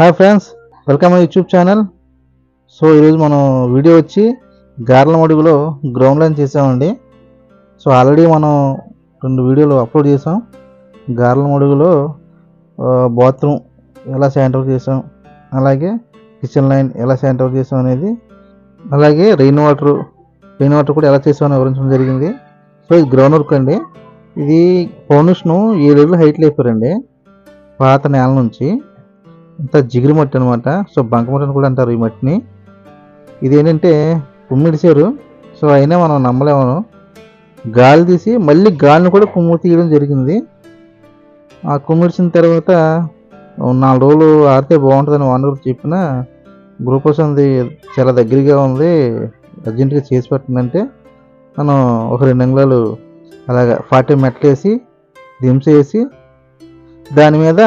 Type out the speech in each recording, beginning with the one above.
Hi friends welcome my YouTube channel so ఈరోజు మనం video వచ్చి గార్ల మడుగులో గ్రౌండ్ లైన్ చేసామండి. సో ఆల్రెడీ మనం రెండు వీడియోలు అప్లోడ్ చేసాం. గార్ల మడుగులో బాత్రూమ్ ఎలా శానిటైజ్ చేసాం అలాగే కిచెన్ లైన్ ఎలా శానిటైజ్ చేసాం అనేది అలాగే రెయిన్ వాటర్ రెయిన్ వాటర్ కూడా ఎలా చేసామని వివరించడం జరిగింది. సో ఇది గ్రౌండ్ వర్క్ అండి. ఇది ఫౌండేషన్ ఏడు అడుగులు హైట్ లేపారండి పాత నేల నుంచి. అంత జిగురు మట్టి అనమాట సో బంకమట్టి అని కూడా అంటారు ఈ మట్టిని. ఇది ఏంటంటే కుమ్మిడిచారు సో అయినా మనం నమ్మలేము గాలి తీసి మళ్ళీ గాలిని కూడా కుమ్ము తీయడం జరిగింది. ఆ కుమ్మిడిచిన తర్వాత నాలుగు రోజులు ఆడితే బాగుంటుందని ఓనర్ చెప్పిన గ్రూప్ ఉంది చాలా దగ్గరగా ఉంది. అర్జెంటుగా చేసి పెట్టిందంటే మనం ఒక రెండు అంగుళాలు అలాగా ఫార్టీ మెట్లు వేసి దింసేసి దాని మీద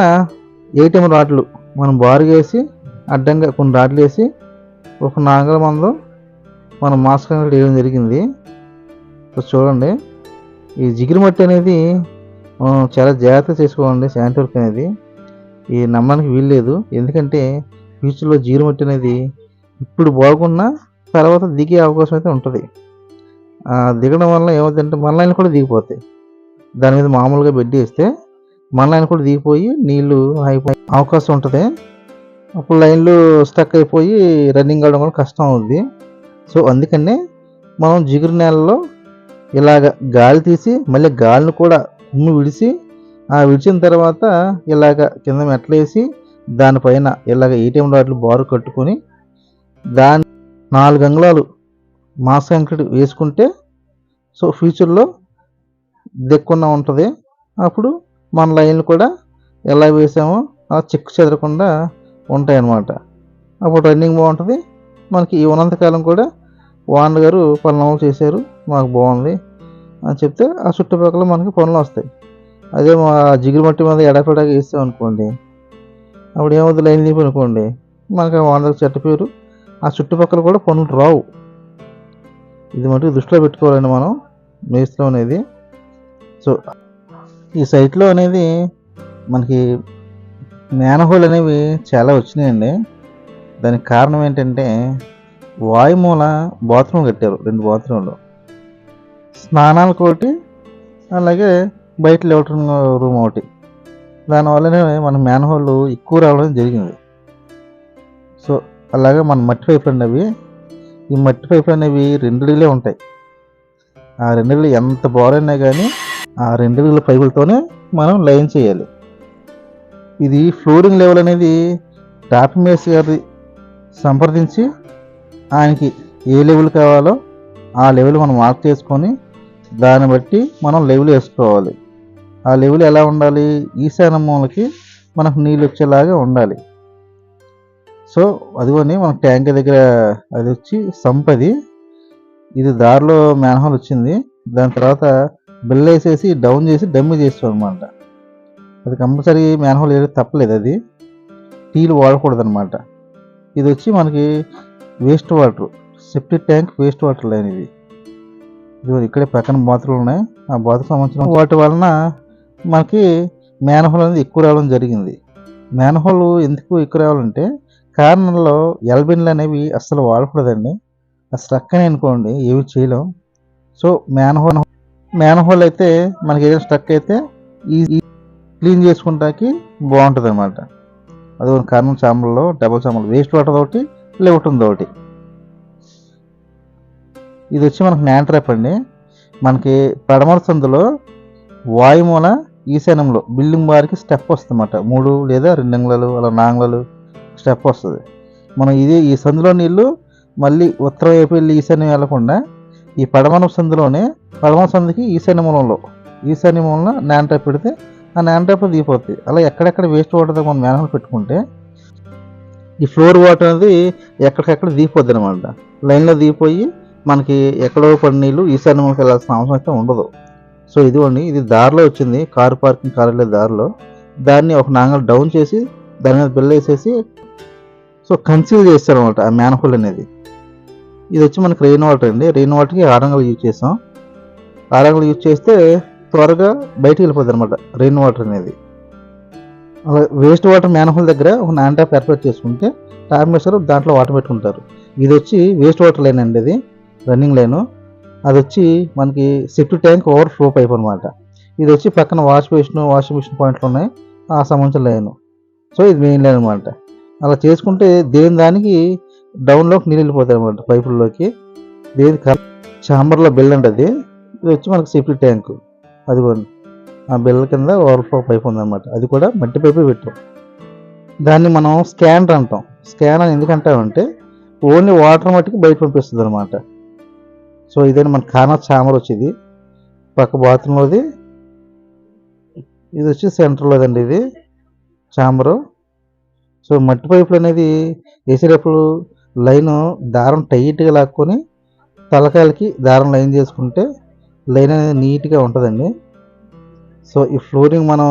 ఏటీఎం రాడ్లు మనం బారుగా వేసి అడ్డంగా కొన్ని రాడ్లు వేసి ఒక నాగల మందు మనం మాస్క్ అనేది వేయడం జరిగింది. చూడండి ఈ జిగిరి మట్టి అనేది మనం చాలా జాగ్రత్త చేసుకోవాలండి శానిటరీ వర్క్ అనేది. ఈ నమ్మడానికి వీల్లేదు ఎందుకంటే ఫ్యూచర్లో జిగిరి మట్టి అనేది ఇప్పుడు బాగున్నా తర్వాత దిగే అవకాశం అయితే ఉంటుంది. దిగడం వల్ల ఏమవుతుందంటే మన లైన్ కూడా దిగిపోతాయి. దాని మీద మామూలుగా బెడ్ వేస్తే మన లైన్ కూడా దిగిపోయి నీళ్ళు అయిపోయి అవకాశం ఉంటుంది. అప్పుడు లైన్లు స్టక్ అయిపోయి రన్నింగ్ అవడం కూడా కష్టం అవుద్ది. సో అందుకనే మనం జిగురు నేలలో ఇలాగ గాలి తీసి మళ్ళీ గాలిని కూడా ఉమ్మి విడిచి ఆ విడిచిన తర్వాత ఇలాగ కింద మెట్లేసి దానిపైన ఇలాగ ఏటీఎం రాడ్లు బారు కట్టుకొని దాని నాలుగు అంగుళాలు మాస్ కంక్రీట్ వేసుకుంటే సో ఫ్యూచర్లో దిక్కున్న ఉంటుంది. అప్పుడు మన లైన్లు కూడా ఎలా వేసామో అలా చెక్కు చెదరకుండా ఉంటాయి అన్నమాట అప్పుడు రన్నింగ్ బాగుంటుంది. మనకి ఈ ఉన్నంతకాలం కూడా వాన్ గారు పనులు చేశారు. మాకు బాగుంది అని చెప్తే ఆ చుట్టుపక్కల మనకి పనులు వస్తాయి. అదే మా జిగురు మట్టి మీద ఎడపెడగా వేస్తాం అనుకోండి. అప్పుడు ఏమవుతుంది? లైన్ తీపి అనుకోండి. మనకి ఆ వాన్ చెట్ట పేరు. ఆ చుట్టుపక్కల కూడా పనులు రావు. ఇది మటుకు దృష్టిలో పెట్టుకోవాలండి మనం. మేస్త్రం అనేది. సో ఈ సైట్లో అనేది మనకి మేనహోల్ అనేవి చాలా వచ్చినాయండి. దానికి కారణం ఏంటంటే వాయుమూల బాత్రూమ్ కట్టారు రెండు బాత్రూమ్లు స్నానాలకు ఒకటి అలాగే బయట లెవటరింగ్ రూమ్ ఒకటి. దానివల్లనే మన మేనహోల్ ఎక్కువ రావడం జరిగింది. సో అలాగే మన మట్టి పైపులు అనేవి ఈ మట్టి పైపులు అనేవి రెండులే ఉంటాయి. ఆ రెండులు ఎంత బాగున్నా కానీ ఆ రెండు పైపులతోనే మనం లైన్ చేయాలి. ఇది ఫ్లోరింగ్ లెవెల్ అనేది టాప్ మేస్ గారి సంప్రదించి ఆయనకి ఏ లెవెల్ కావాలో ఆ లెవెల్ మనం మార్క్ చేసుకొని దాన్ని బట్టి మనం లెవెల్ వేసుకోవాలి. ఆ లెవెల్ ఎలా ఉండాలి? ఈశాన్య మూలకి మనకు నీళ్ళు వచ్చేలాగా ఉండాలి. సో అదిగోని మన ట్యాంక్ దగ్గర అది వచ్చి సంపది. ఇది దారిలో మేనహాల్ వచ్చింది. దాని తర్వాత బిల్ వేసేసి డౌన్ చేసి డమ్మి చేస్తాం అనమాట అది కంపల్సరీ మ్యాన్హోల్ ఏదో తప్పలేదు అది. టీలు వాడకూడదు అనమాట ఇది వచ్చి మనకి waste water septic tank waste water line ఇది. ఇది ఇక్కడే పక్కన బాత్రూమ్లు ఉన్నాయి. ఆ బాత్రూమ్ సంబంధించిన వాటి వలన మనకి మ్యాన్హోల్ అనేది ఎక్కువ రావడం జరిగింది. మ్యాన్హోల్ ఎందుకు ఎక్కువ రావాలంటే కారణంలో ఎల్బిన్లు అనేవి అస్సలు వాడకూడదండి. స్ట్రక్ అని అనుకోండి ఏవి చేయలేం. సో మ్యాన్హోల్ మ్యాన్హోల్ అయితే మనకి ఏదైనా స్ట్రక్ అయితే ఈ క్లీన్ చేసుకుంటానికి బాగుంటుంది అనమాట అది ఒక కారణం చామల్లో డబుల్ చామలు వేస్ట్ వాటర్ ఒకటి లేవుతుంది ఒకటి. ఇది వచ్చి మనకు న్యాన్ ట్రాప్ అండి. మనకి పడమర సందులో వాయుమూల ఈశాన్యంలో బిల్డింగ్ బార్కి స్టెప్ వస్తుందన్నమాట. మూడు లేదా రెండు అంగుళాలు అలా నాంగుళాలు స్టెప్ వస్తుంది. మనం ఇది ఈ సందులో నీళ్ళు మళ్ళీ ఉత్తరం వైపు వెళ్ళి ఈశాన్యం వెళ్ళకుండా ఈ పడమర సందులోనే పడమర సందుకి ఈశాన్య మూలంలో. ఈశాన్య మూలన నాన్ ట్రాప్ పెడితే ఆ నాన్ ట్రాప్లో దిగిపోతుంది అలా ఎక్కడెక్కడ వేస్ట్ వాటర్ మనం మ్యాన్హోల్ పెట్టుకుంటే ఈ ఫ్లోర్ వాటర్ అనేది ఎక్కడికెక్కడ దిగిపోద్ది అనమాట లైన్లో దిగిపోయి మనకి ఎక్కడో పడి నీళ్ళు ఈశాన్య మూలకి వెళ్ళాల్సిన అవసరం అయితే ఉండదు. సో ఇదిగోండి ఇది దారిలో వచ్చింది. కారు పార్కింగ్ కారు వెళ్ళే దారిలో. దాన్ని ఒక నాంగల్ డౌన్ చేసి దాని మీద బిల్ వేసేసి సో కన్సీల్ చేస్తారు అనమాట ఆ మ్యాన్హోల్ అనేది. ఇది వచ్చి మనకి రెయిన్ వాటర్ అండి. రెయిన్ వాటర్కి ఆరంగల్ యూజ్ చేసాం ఆరంగలు యూజ్ చేస్తే త్వరగా బయటికి వెళ్ళిపోద్ది అనమాట రెయిన్ వాటర్ అనేది. అలా వేస్ట్ వాటర్ మ్యాన్హోల్ దగ్గర ఒక నాన్ ట్యాప్ ఏర్పాటు చేసుకుంటే ట్యాప్ వేస్తారు దాంట్లో వాటర్ పెట్టుకుంటారు. ఇది వచ్చి వేస్ట్ వాటర్ లైన్ అండి ఇది రన్నింగ్ లైను అది వచ్చి మనకి safety tank overflow pipe అనమాట ఇది వచ్చి పక్కన వాష్ బేసిన్ వాషింగ్ మిషన్ పాయింట్లు ఉన్నాయి ఆ సంబంధించిన లైను సో ఇది మెయిన్ లైన్ అనమాట అలా చేసుకుంటే దేని దానికి డౌన్లోకి నీళ్ళు వెళ్ళిపోతాయి అనమాట పైపుల్లోకి దేని ఛాంబర్లో బిల్ అండి అది. ఇది వచ్చి మనకు సేఫ్టీ ట్యాంక్ అది ఆ బిల్ల కింద ఓవర్ఫ్లో పైప్ ఉందన్నమాట. అది కూడా మట్టి పైపే పెట్టాం. దాన్ని మనం స్కానర్ అంటాం. స్కాన్ అని ఎందుకంటామంటే ఓన్లీ వాటర్ మట్టికి బయట పంపిస్తుంది అనమాట సో ఇదే మన కానా చామర్ వచ్చేది. పక్క బాత్రూంలోది ఇది వచ్చి సెంటర్లోదండి ఇది. చామరు సో మట్టి పైపులు అనేది వేసేటప్పుడు లైన్ దారం టైట్గా లాక్కొని తలకాయలకి దారం లైన్ చేసుకుంటే లైన్ అనేది నీట్గా ఉంటుందండి. సో ఈ ఫ్లోరింగ్ మనం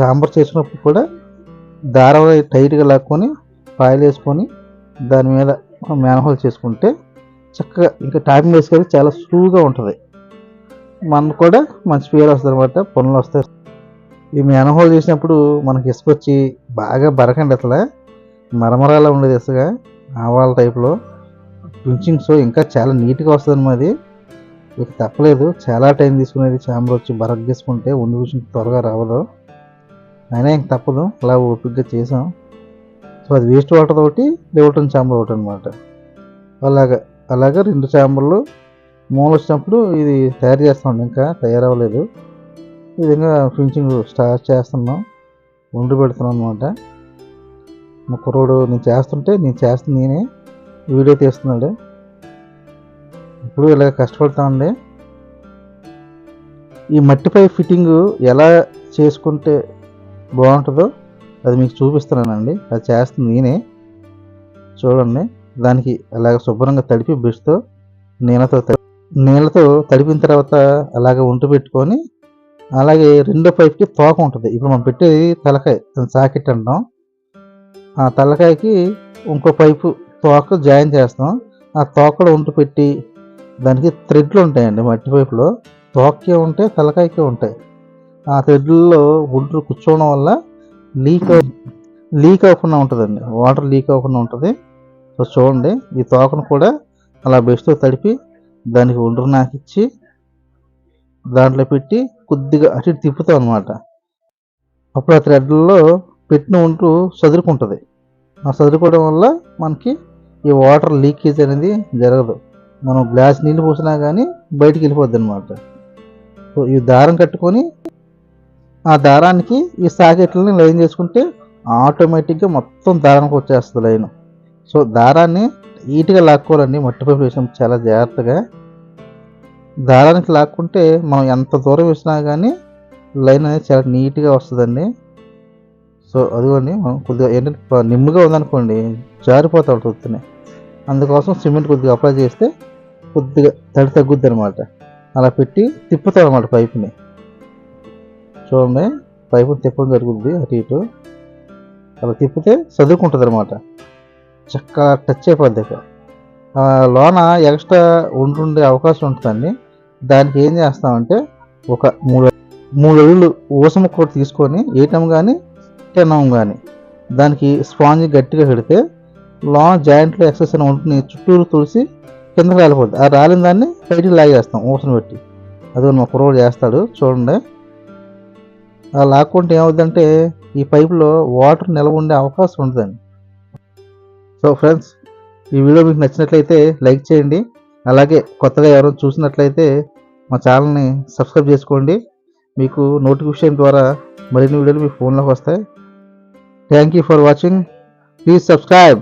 చాంబర్ చేసినప్పుడు కూడా దారం టైట్గా లాక్కొని పాయలు వేసుకొని దాని మీద మ్యాన్హోల్ చేసుకుంటే చక్కగా ఇంకా టాపింగ్ వేసుకొని చాలా స్లూగా ఉంటుంది. మనకు కూడా మంచి పేరు వస్తుంది అనమాట పనులు వస్తాయి. ఈ మ్యాన్హోల్ చేసినప్పుడు మనకి ఇసుక వచ్చి బాగా బరకండి అసలు. మరమరాలా ఉండేది ఇసుక ఆవాల టైప్లో. ఫినిషింగ్ సో ఇంకా చాలా నీట్గా వస్తుంది మాది ఇక తప్పలేదు. చాలా టైం తీసుకునేది చాంబర్ వచ్చి బరక్ చేసుకుంటే ఉండి కూర్చుని త్వరగా రావదు. అయినా ఇంక తప్పదు. అలా ఓపిక్గా చేసాం సో అది వేస్ట్ వాటర్ ఒకటి లేవటం చాంబర్ ఒకటి అనమాట అలాగా అలాగా రెండు చాంబర్లు మూల వచ్చినప్పుడు ఇది తయారు చేస్తాం ఇంకా తయారవ్వలేదు. ఈ విధంగా ఫినిషింగ్ స్టార్ట్ చేస్తున్నాం. ఉండి పెడుతున్నాం అనమాట మా కుర్రోడు నేను చేస్తుంటే నేను చేస్తుంది నేనే. వీడియో తీస్తున్నాడు. ఇప్పుడు ఇలా కష్టపడతామండి ఈ మట్టిపై ఫిట్టింగ్ ఎలా చేసుకుంటే బాగుంటుందో అది మీకు చూపిస్తున్నానండి. అది చేస్తుంది నేనే. చూడండి. దానికి అలాగ శుభ్రంగా తడిపి బ్రష్తో నీళ్ళతో తడి- నీళ్ళతో తడిపిన తర్వాత అలాగ ఉంటు పెట్టుకొని అలాగే రెండో పైప్కి తోక ఉంటుంది. ఇప్పుడు మనం పెట్టేది తలకాయ సాకెట్ అంటాం. ఆ తలకాయకి ఇంకో పైపు తోక జాయిన్ చేస్తాం. ఆ తోకలో ఉంటు పెట్టి దానికి థ్రెడ్లు ఉంటాయండి మట్టి పైపులో తోకే ఉంటాయి తలకాయకే ఉంటాయి. ఆ థ్రెడ్లలో ఒంట్లు కూర్చోవడం వల్ల లీక్ లీక్ అవ్వకుండా ఉంటుందండి. వాటర్ లీక్ అవ్వకుండా ఉంటుంది. సో చూడండి ఈ తోకను కూడా అలా బెస్ట్తో తడిపి దానికి ఒండ్రు నాకిచ్చి దాంట్లో పెట్టి కొద్దిగా అటు ఇటు తిప్పుతాం అనమాట అప్పుడు ఆ థ్రెడ్లలో పెట్టిన ఒంట్లు సదురుకుంటుంది. ఆ సదురుకోవడం వల్ల మనకి ఈ వాటర్ లీకేజ్ అనేది జరగదు. మనం గ్లాస్ నీళ్ళు పోసినా కానీ బయటికి వెళ్ళిపోద్ది అనమాట సో ఈ దారం కట్టుకొని ఆ దారానికి ఈ సాకెట్లని లైన్ చేసుకుంటే ఆటోమేటిక్గా మొత్తం దారానికి వచ్చేస్తుంది లైన్. సో దారాన్ని నీట్గా లాక్కోవాలండి. మట్టి పైపు చాలా జాగ్రత్తగా. దారానికి లాక్కుంటే మనం ఎంత దూరం వేసినా కానీ లైన్ అనేది చాలా నీట్గా వస్తుందండి. సో అదిగోండి మనం కొద్దిగా ఏంటంటే నిమ్మగా నిమ్ముగా ఉందనుకోండి జారిపోతా ఉంటుంది అందుకోసం సిమెంట్ కొద్దిగా అప్లై చేస్తే కొద్దిగా తడి తగ్గుద్ది అనమాట అలా పెట్టి తిప్పుతాం అనమాట పైపుని. చూడండి పైపుని తిప్పడం జరుగుద్ది అటు ఇటు. అలా తిప్పితే చదువుకుంటుంది అనమాట చక్కగా టచ్ అయిపోద్ది లోన ఎక్స్ట్రా ఉంటుండే అవకాశం ఉంటుందండి. దానికి ఏం చేస్తామంటే ఒక మూడు మూడు అడుగులు ఊసము కూడా తీసుకొని ఏటం కానీ టెన్నం కానీ దానికి స్పాంజ్ గట్టిగా పెడితే లోన జాయింట్లో ఎక్సెస్ అని ఉంటుంది చుట్టూరు తులసి కిందకి రాలిపోద్ది. ఆ రాలిన దాన్ని బయటికి లాగేస్తాం ఊసను పెట్టి. అది మా కుర్రోడు చేస్తాడు చూడండి. అలా లాక్కుంటే ఏమవుతుందంటే ఈ పైపులో వాటర్ నిల్వ ఉండే అవకాశం ఉంటుందండి సో ఫ్రెండ్స్ ఈ వీడియో మీకు నచ్చినట్లయితే లైక్ చేయండి. అలాగే కొత్తగా ఎవరైనా చూసినట్లయితే మా ఛానల్ని సబ్స్క్రైబ్ చేసుకోండి. మీకు నోటిఫికేషన్ ద్వారా మరిన్ని వీడియోలు మీ ఫోన్లోకి వస్తాయి. Thank you for watching please subscribe